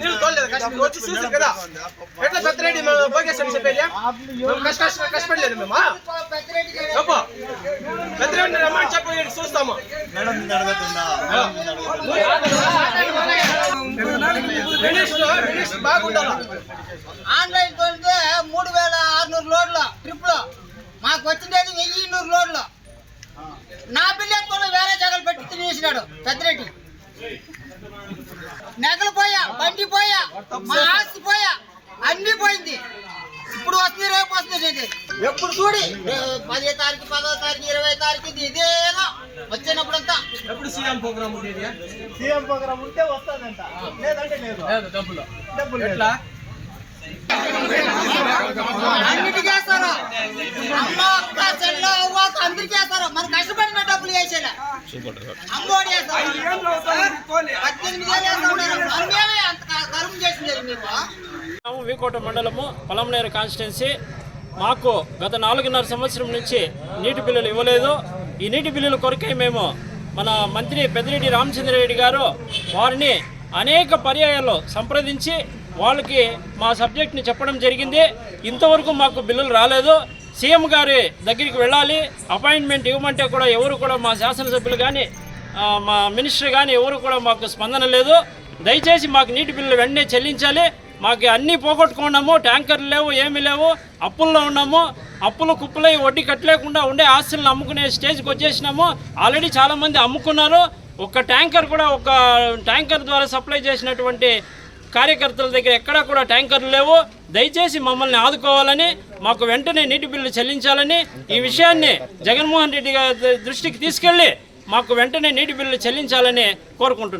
నీళ్ళు కష్టం వచ్చి కదా ఎట్లా పెద్దరెడ్డి మేము చెప్పేది మేము కష్ట కష్టపడలేదు మేము చెప్పు పెద్దరెడ్డి రమ్మని చెప్పు చూస్తాము బాగుండాలి ఆన్లైన్ తోలితే మూడు వేల ఆరునూరు లోడ్ల ట్రిప్లో మాకు వచ్చిండేది వెయ్యి నూరు లోడ్లు. నా బిల్లు వేరే జగలు పెట్టి తినేసినాడు పెద్దరెడ్డి. నెగలు పోయా బండి పోయా మా ఆస్తి పోయా అన్ని పోయింది. ఇప్పుడు వస్తుంది రేపు వస్తుంది ఇది. ఎప్పుడు చూడి. పదో తారీఖు పదో తారీఖు ఇరవై తారీఖు ఇది ఇదేదో వచ్చినప్పుడంతా. ఎప్పుడు సీఎం ప్రోగ్రామ్ ఉండేది? సీఎం ప్రోగ్రామ్ ఉంటే వస్తుందంట. లేదంటే లేదు. లేదు డబ్బులు. డబ్బులు. ఎట్లా? అన్నిటికీ వేస్తారు. అమ్మ అక్క చెల్ల అవ్వ అందరికీ వేస్తారు. మనం కష్టపడిన డబ్బులు వేసేలా? అమ్మోడి వేస్తారు. పద్దెనిమిది వీకోట మండలము పొలంనేరు కాన్స్టిట్యున్సీ మాకు గత నాలుగున్నర సంవత్సరం నుంచి నీటి బిల్లులు ఇవ్వలేదు. ఈ నీటి బిల్లుల కొరకై మేము మన మంత్రి పెద్దిరెడ్డి రామచంద్రరెడ్డి గారు వారిని అనేక పర్యాయాలు సంప్రదించి వాళ్ళకి మా సబ్జెక్ట్ని చెప్పడం జరిగింది. ఇంతవరకు మాకు బిల్లులు రాలేదు. సీఎం గారి దగ్గరికి వెళ్ళాలి. అపాయింట్మెంట్ ఇవ్వమంటే కూడా ఎవరు కూడా మా శాసనసభ్యులు కానీ మా మినిస్టర్ కానీ ఎవరు కూడా మాకు స్పందన లేదు. దయచేసి మాకు నీటి బిల్లు వెంటనే చెల్లించాలి. మాకు అన్నీ పోగొట్టుకున్నాము ట్యాంకర్లు లేవు ఏమీ లేవు అప్పుల్లో ఉన్నాము. అప్పులు కుప్పలై వడ్డీ కట్టలేకుండా ఉండే ఆస్తులను అమ్ముకునే స్టేజ్కి వచ్చేసినాము. ఆల్రెడీ చాలామంది అమ్ముకున్నారు. ఒక ట్యాంకర్ కూడా ఒక ట్యాంకర్ ద్వారా సప్లై చేసినటువంటి కార్యకర్తల దగ్గర ఎక్కడా కూడా ట్యాంకర్లు లేవు. దయచేసి మమ్మల్ని ఆదుకోవాలని మాకు వెంటనే నీటి బిల్లు చెల్లించాలని ఈ విషయాన్ని జగన్మోహన్ రెడ్డి గారి దృష్టికి తీసుకెళ్ళి మాకు వెంటనే నీటి బిల్లు చెల్లించాలని కోరుకుంటున్నాను